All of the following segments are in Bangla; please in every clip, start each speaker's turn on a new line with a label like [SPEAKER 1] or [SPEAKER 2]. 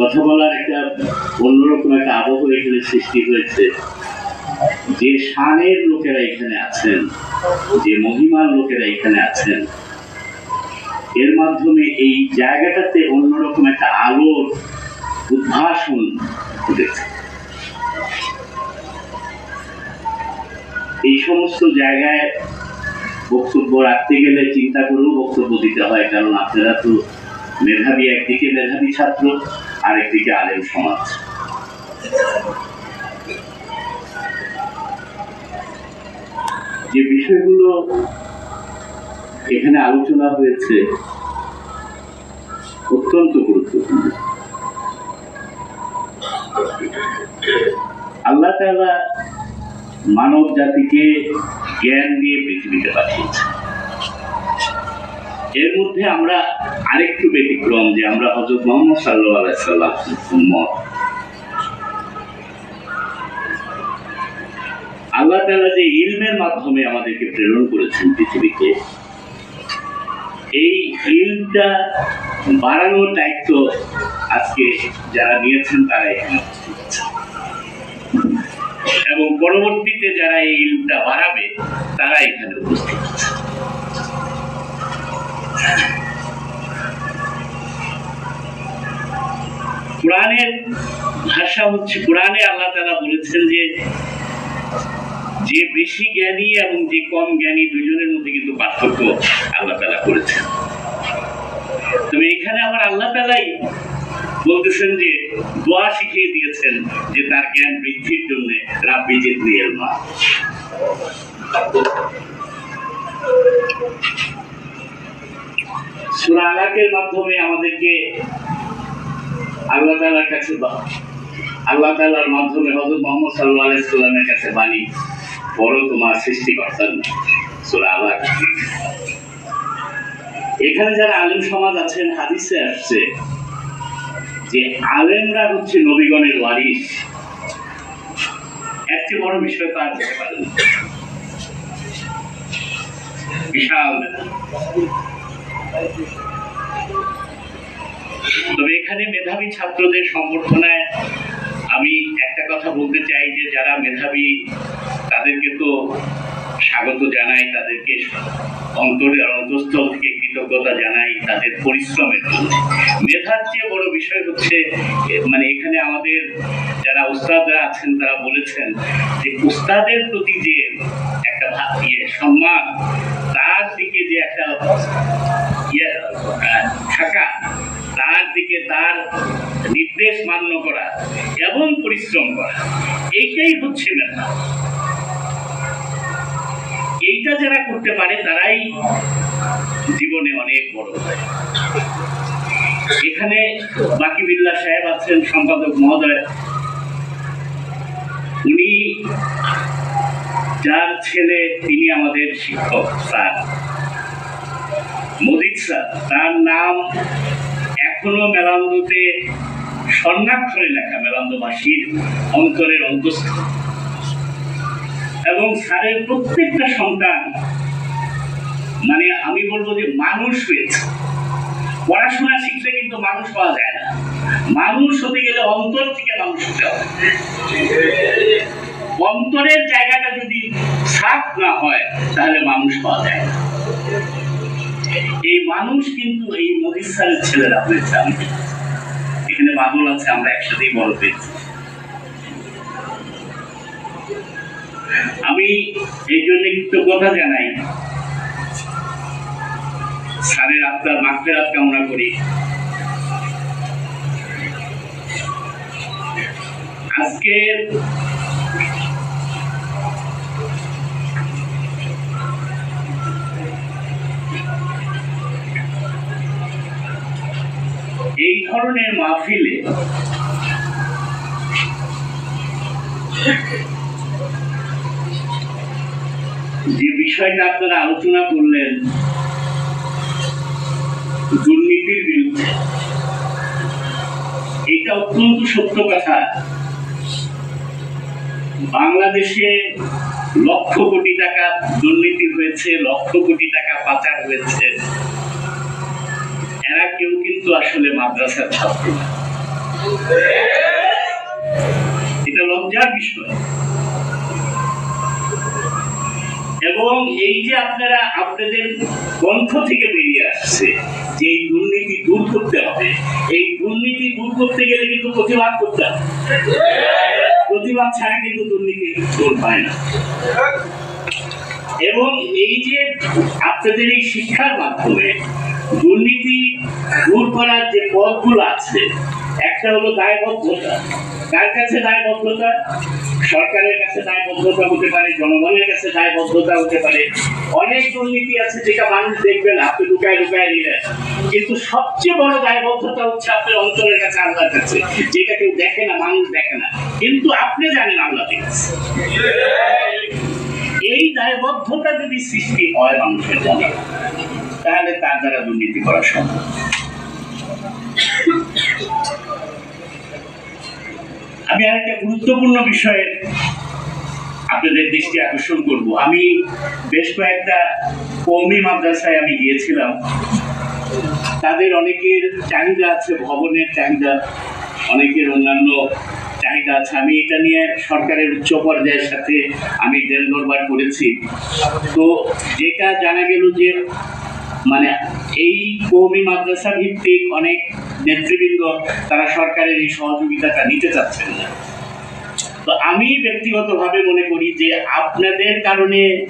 [SPEAKER 1] কথা বলার একটা অন্যরকম একটা আবহ এখানে সৃষ্টি হয়েছে। যে শানের লোকেরা এখানে আছেন, যে মহিমার লোকেরা এখানে আছেন, এর মাধ্যমে এই জায়গাটাতে অন্যরকম একটা আলোর উদ্ভাসন ঘটেছে। এই সমস্ত জায়গায় বক্তব্য রাখতে গেলে চিন্তা করেও বক্তব্য দিতে হয়, কারণ আপনারা তো মেধাবী একদিকে, মেধাবী ছাত্র। আর একদিকে আলেম সমাজ। যে বিষয়গুলো এখানে আলোচনা হয়েছে অত্যন্ত গুরুত্বপূর্ণ। আল্লাহ তাআলা মানব জাতিকে জ্ঞান দিয়ে পৃথিবীতে পাঠিয়েছে এর মধ্যে আমরা আরেকটু ব্যতিক্রম যে আমরা হজরত মোহাম্মদ সাল্লাহ আলাইসাল্লাম আল্লাহ তাআলা যে ইলমের মাধ্যমে আমাদেরকে প্রেরণ করেছেন পৃথিবীতে এই ইলমটা বাড়ানোর দায়িত্ব আজকে যারা নিয়েছেন তারা এখানে এবং পরবর্তীতে যারা এই ইলমটা বাড়াবে, তারা এখানে উপস্থিত আছে কোরআনের ভাষা হচ্ছে, কোরআনে আল্লাহ তাআলা বলেছেন যে যে বেশি জ্ঞানী এবং যে কম জ্ঞানী দুজনের মধ্যে কিন্তু পার্থক্য আল্লাহ তাআলা করেছেন। তবে এখানে আবার আল্লাহ তাআলাই বলতেছেন যে, দোয়া শিখিয়ে দিয়েছেন যে, তার জ্ঞান বৃদ্ধির জন্য রাব্বি জিদনি ইলমা। সূরা আলাকের মাধ্যমে আমাদেরকে আল্লাহ তাআলার কাছে আল্লাহ তাআলার মাধ্যমে হযরত মুহাম্মদ আলাইহি সাল্লামের কাছে বাণী, বড় তোমার সৃষ্টিকর্তার নাম। সূরা আলাক এখানে যারা আলেম সমাজ আছেন, হাদিসে আসছে যে আলেমরা হচ্ছে নবীগণের ওয়ারিস একটি বড় বিষয় তার হতে পারে বিশাল। তবে এখানে মেধাবী ছাত্রদের সংবর্ধনায় আমি একটা কথা বলতে চাই যে যারা মেধাবী, তাদেরকে তো স্বাগত জানাই, তাদেরকে অন্তরের অন্তঃস্থল থেকে কৃতজ্ঞতা জানাই তাদের পরিশ্রমের জন্য মেধার চেয়ে বড় বিষয় হচ্ছে মানে এখানে আমাদের যারা উস্তাদরা আছেন, তারা বলেছেন যে উস্তাদের প্রতি যে একটা ইয়ে সম্মান, তার দিকে যে একটা ইয়ে থাকা তার দিকে তার নির্দেশ মান্য করা এবং পরিশ্রম করা এইটাই হচ্ছে মেধা এইটা যারা করতে পারে তারাই জীবনে অনেক বড় হয় এখানে বাকি বিল্লা সাহেব আছেন সম্পাদক মহোদয় উনি যার ছেলে তিনি আমাদের শিক্ষক স্যার মজিদ স্যার, তার নাম এখনও মেলান্দতে স্বর্ণাক্ষরে লেখা মেলান্দবাসীর অন্তরের অন্তস্থ এবং স্যারের প্রত্যেকটা সন্তান মানে আমি বলব যে মানুষ হয়েছে। পড়াশোনা শিখলে কিন্তু মানুষ পাওয়া যায় না। মানুষ হতে গেলে অন্তর থেকে মানুষ হতে হবে। অন্তরের জায়গাটা যদি সাফ না হয়, তাহলে মানুষ পাওয়া যায় না। এই মানুষ কিন্তু এই মোদী ছেলেরা হয়েছে আমি এখানে বাদল আছে, আমরা একসাথেই বড় পেয়েছি আমি এই জন্য কৃতজ্ঞতা জানাই। স্যারের আত্মার মাত্রের কামনা করি। আজকে এই ধরনের মাহফিলে যে বিষয়টা আপনারা আলোচনা করলেন, দুর্নীতির বিরুদ্ধে, এটা অত্যন্ত সত্য কথা। বাংলাদেশে লক্ষ কোটি টাকা দুর্নীতি হয়েছে, লক্ষ কোটি টাকা পাচার হয়েছে। এরা কেউ কিন্তু আসলে মাদ্রাসার ছাত্র না এটা লজ্জার বিষয়। এবং এই যে আপনারা আপনাদের গ্রন্থ থেকে বেরিয়ে আসছে যে এই দুর্নীতি দূর করতে হবে, এই দুর্নীতি দূর করতে গেলে কিন্তু প্রতিবাদ করতে হবে। প্রতিবাদ ছাড়া কিন্তু দুর্নীতি দূর হয় না। এবং এই যে আপনাদের এই শিক্ষার মাধ্যমে দুর্নীতি দূর করার যে পথগুলো আছে, একটা হলো দায়বদ্ধতা। কার কাছে দায়বদ্ধতা? সরকারের কাছে দায়বদ্ধতা হতে পারে, জনগণের কাছে দায়বদ্ধতা হতে পারে। অনেক দুর্নীতি আছে যেটা মানুষ দেখবে না, আপনি লুকায় লুকায় নিলেন কিন্তু সবচেয়ে বড় দায়বদ্ধতা হচ্ছে আপনার অন্তরের কাছে, আল্লাহর কাছে, যেটা কেউ দেখে না, মানুষ দেখে না। কিন্তু আপনি জানেন আল্লাহ দেখছে এই দায়বদ্ধতা যদি সৃষ্টি হয়, মানুষের জন্য তাহলে তার দ্বারা দুর্নীতি করা সম্ভব। আমি আর একটা গুরুত্বপূর্ণ বিষয়ে আপনাদের দৃষ্টি আকর্ষণ করব। আমি বেশ কয়েকটা কৌমি মাদ্রাসায় আমি গিয়েছিলাম। তাদের অনেকের চাহিদা আছে, ভবনের চাহিদা, অনেকের অন্যান্য চাহিদা আছে। আমি এটা নিয়ে সরকারের উচ্চ পর্যায়ের সাথে আমি দরবার করেছি। তো যেটা জানা গেল যে মানে এই কৌমি মাদ্রাসা ভিত্তিক অনেক নেতৃবৃন্দ তারা সরকারের এই সহযোগিতাটা নিতে চাচ্ছেন না তো আমি ব্যক্তিগতভাবে মনে করি যে আপনাদের কারণে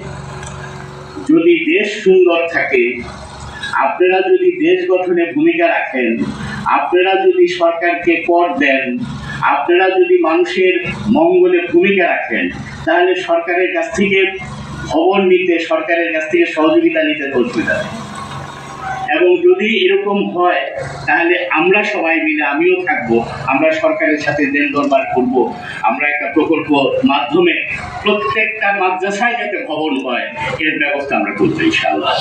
[SPEAKER 1] যদি দেশ সুন্দর থাকে, আপনারা যদি দেশ গঠনে ভূমিকা রাখেন, আপনারা যদি সরকারকে কর দেন, আপনারা যদি মানুষের মঙ্গলে ভূমিকা রাখেন, তাহলে সরকারের কাছ থেকে খবর নিতে, সরকারের কাছ থেকে সহযোগিতা নিতে অসুবিধা নেই। এবং যদি এরকম হয়, তাহলে আমরা সবাই মিলে, আমিও থাকব, আমরা সরকারের সাথে দেন দরবার করব। আমরা একটা প্রকল্প মাধ্যমে প্রত্যেকটা মাদ্রাসায় যাতে ভবন হয়, এর ব্যবস্থা আমরা করব, ইনশাআল্লাহ।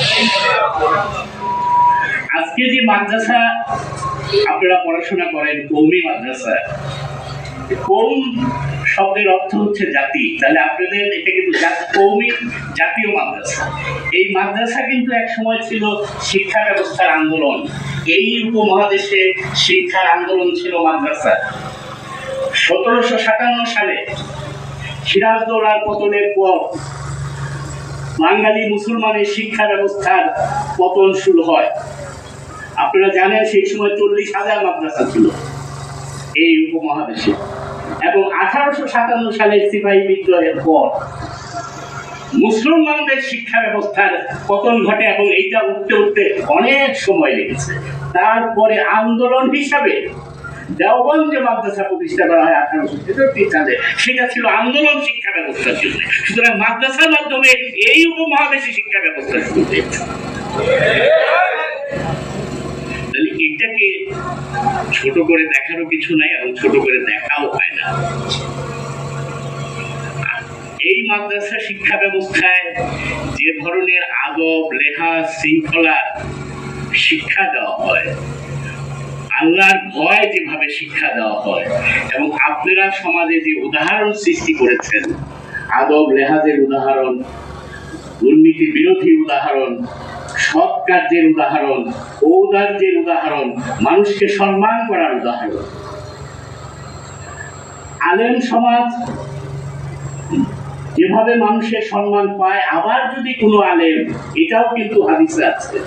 [SPEAKER 1] আজকে যে মাদ্রাসা, আপনারা পড়াশোনা করেন কৌমি মাদ্রাসা কৌম শব্দের অর্থ হচ্ছে জাতি? তাহলে আপনাদের এটা কিন্তু কৌমি জাতীয় মাদ্রাসা। এই মাদ্রাসা কিন্তু এক সময় ছিল শিক্ষা ব্যবস্থার আন্দোলন। এই উপমহাদেশে শিক্ষার আন্দোলন ছিল মাদ্রাসা। সতেরোশো সাতান্ন সালে পতনের পর বাঙালি মুসলমানের শিক্ষা ব্যবস্থার পতন শুরু হয়। আপনারা জানেন সেই সময় চল্লিশ হাজার মাদ্রাসা ছিল এই উপমহাদেশে। এবং আঠারোশো সাতান্ন সালে সিপাহী বিদ্রোহের পর মুসলমানদের শিক্ষা ব্যবস্থার পতন ঘটে এবং এইটা উঠতে উঠতে অনেক সময় লেগেছে। তারপরে আন্দোলন হিসাবে দেওবন্দ যে মাদ্রাসা প্রতিষ্ঠা করা হয় আঠারোশো তেষট্টি সালে। সেটা ছিল আন্দোলন শিক্ষা ব্যবস্থার জন্য সুতরাং মাদ্রাসার মাধ্যমে এই উপমহাদেশে শিক্ষা ব্যবস্থা শুরু হয়েছে। এটাকে ছোট করে দেখারও কিছু নাই এবং ছোট করে দেখাও হয় না। এই মাদ্রাসা শিক্ষা ব্যবস্থায় যে ধরনের আদব, লেখা, শৃঙ্খলা শিক্ষা দেওয়া হয়, আল্লাহর ভয় যেভাবে শিক্ষা দেওয়া হয়, এবং আপনারা সমাজে যে উদাহরণ সৃষ্টি করেছেন, আদব, লেহাজের উদাহরণ দুর্নীতি বিরোধী উদাহরণ সৎ কার্যের উদাহরণ, ঔদার্যের উদাহরণ, মানুষকে সম্মান করার উদাহরণ। আলেম সমাজ, যেভাবে মানুষের সম্মান পায়, আবার যদি কোনো আলেম, এটাও কিন্তু হাদিসে আছে।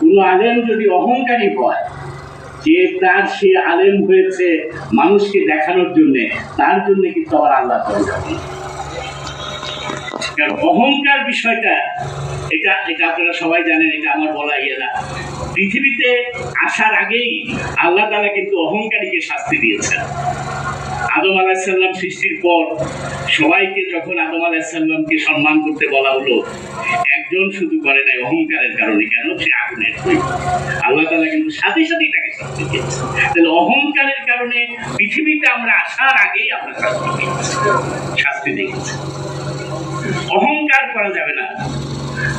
[SPEAKER 1] কোনো আলেম যদি অহংকারী হয়, যে তার সে আলেম হয়েছে মানুষকে দেখানোর জন্যে, তার জন্য কিন্তু আবার আল্লাহ করে যাবেন অহংকার বিষয়টা, এটা এটা আপনারা সবাই জানেন, এটা আমার বলা ইয়ে না। পৃথিবীতে আসার আগেই আল্লাহ তালা কিন্তু অহংকারীকে শাস্তি দিয়েছেন। আদম আলাহিসাল্লাম সৃষ্টির পর সবাইকে যখন আদম আলাহিসাল্লামকে সম্মান করতে বলা হলো, একজন শুধু করে নাই, অহংকারের কারণে। কেন? সে আগুনের আল্লাহ তালা কিন্তু সাথে সাথেই তাকে শাস্তি দিয়েছে তাহলে অহংকারের কারণে পৃথিবীতে আমরা আসার আগেই আমরা শাস্তি পেয়েছি শাস্তি দেখেছি অহংকার করা যাবে না।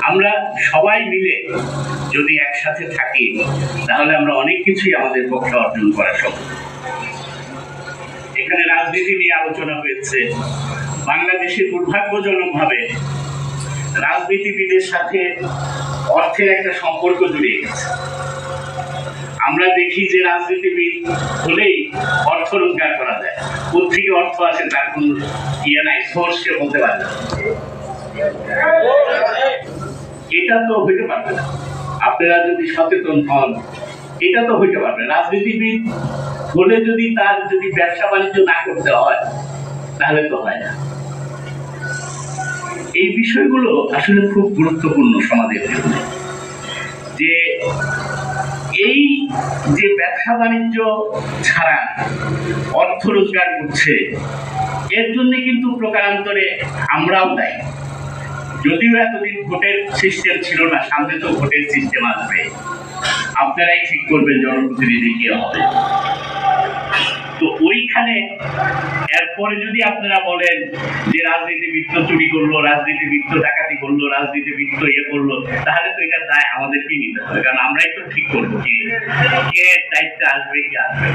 [SPEAKER 1] আমরা সবাই মিলে যদি একসাথে থাকি, তাহলে আমরা অনেক কিছুই আমাদের পক্ষে অর্জন করা সম্ভব। এখানে রাজনীতি নিয়ে আলোচনা হয়েছে। বাংলাদেশে দুর্ভাগ্যজনকভাবে রাজনীতিবিদের সাথে অর্থের একটা সম্পর্ক জড়িয়ে গেছে। আমরা দেখি যে রাজনীতিবিদ হলেই অর্থ রোজগার করা যায়। কোথেকে অর্থ আসে তার কোনো ইয়ে নাই সোর্স সে বলতে পারে না। এটা তো হইতে পারবে না। আপনারা যদি সচেতন হন, এটা তো হইতে পারবে রাজনীতিবিদ হলে যদি তার যদি ব্যবসা বাণিজ্য না করতে হয়, তাহলে তো হয় না। এই বিষয়গুলো আসলে খুব গুরুত্বপূর্ণ সমাজের জন্য। যে এই যে ব্যবসা বাণিজ্য ছাড়া অর্থ রোজগার করছে, এর জন্য কিন্তু প্রকারান্তরে আমরাও দায়ী। যদিও এতদিন ভোটের সিস্টেম ছিল না, সামনে তো ভোটের সিস্টেম আসবে। আপনারাই ঠিক করবেন জনপ্রতিনিধি কে হবে। তো ওইখানে এরপরে যদি আপনারা বলেন যে রাজনীতিবিদ তো চুরি করল, রাজনীতিবিদ তো ডাকাতি করল, রাজনীতিবিদ তো ইয়ে করল, তাহলে তো এটা দায় আমাদেরকেই নিতে হবে, কারণ আমরাই তো ঠিক করব কে কে দায়িত্বে আসবে, কি আসবে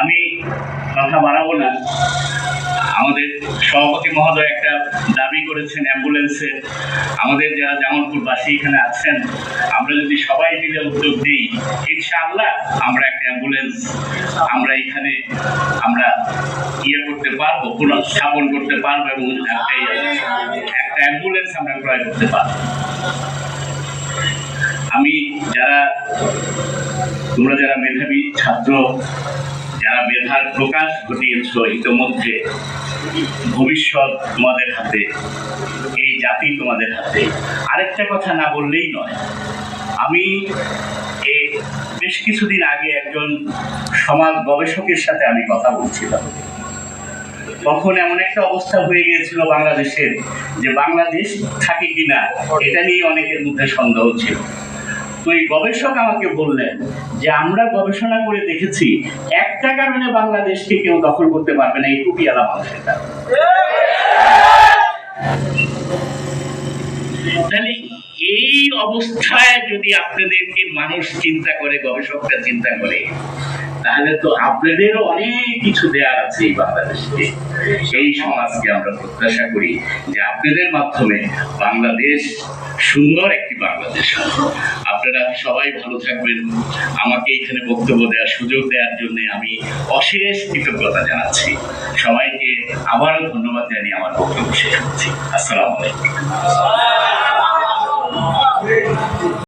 [SPEAKER 1] আমি কথা বাড়াবো না। আমাদের সভাপতি মহোদয় একটা দাবি করেছেন অ্যাম্বুলেন্সের আমাদের যারা জামালপুরবাসী এখানে আছেন, আমরা যদি সবাই মিলে উদ্যোগ দিই, ইনশাআল্লাহ আমরা একটা অ্যাম্বুলেন্স আমরা এখানে আমরা ইয়ে করতে পারব পুনঃ স্থাপন করতে পারব এবং একটা অ্যাম্বুলেন্স আমরা ক্রয় করতে পারব। আমি যারা তোমরা যারা মেধাবী ছাত্র যারা মেধার প্রকাশ ঘটিয়েছ ইতোমধ্যে। ভবিষ্যৎ তোমাদের হাতে, এই জাতি তোমাদের হাতে। আরেকটা কথা না বললেই নয়, আমি এই বেশ কিছুদিন আগে একজন সমাজ গবেষকের সাথে আমি কথা বলছিলাম। তখন এমন একটা অবস্থা হয়ে গিয়েছিল বাংলাদেশের, যে বাংলাদেশ থাকে কিনা, এটা নিয়ে অনেকের মধ্যে সন্দেহ ছিল। এই গবেষক আমাকে বললেন যে আমরা গবেষণা করে দেখেছি একটা কারণে বাংলাদেশকে কেউ দখল করতে পারবে না, এই টুপিয়ালা মানুষের কারণে তাহলে এই অবস্থায় যদি আপনাদেরকে মানুষ চিন্তা করে, গবেষকরা চিন্তা করে তাহলে তো আপনাদেরও অনেক কিছু দেওয়ার আছে এই বাংলাদেশকে এই সমাজকে আমরা প্রত্যাশা করি যে আপনাদের মাধ্যমে বাংলাদেশ সুন্দর একটি বাংলাদেশ। আপনারা সবাই ভালো থাকবেন। আমাকে এখানে বক্তব্য দেওয়ার সুযোগ দেওয়ার জন্য আমি অশেষ কৃতজ্ঞতা জানাচ্ছি। সবাইকে আবারও ধন্যবাদ জানিয়ে আমার বক্তব্য শেষ করছি। আসসালামু আলাইকুম।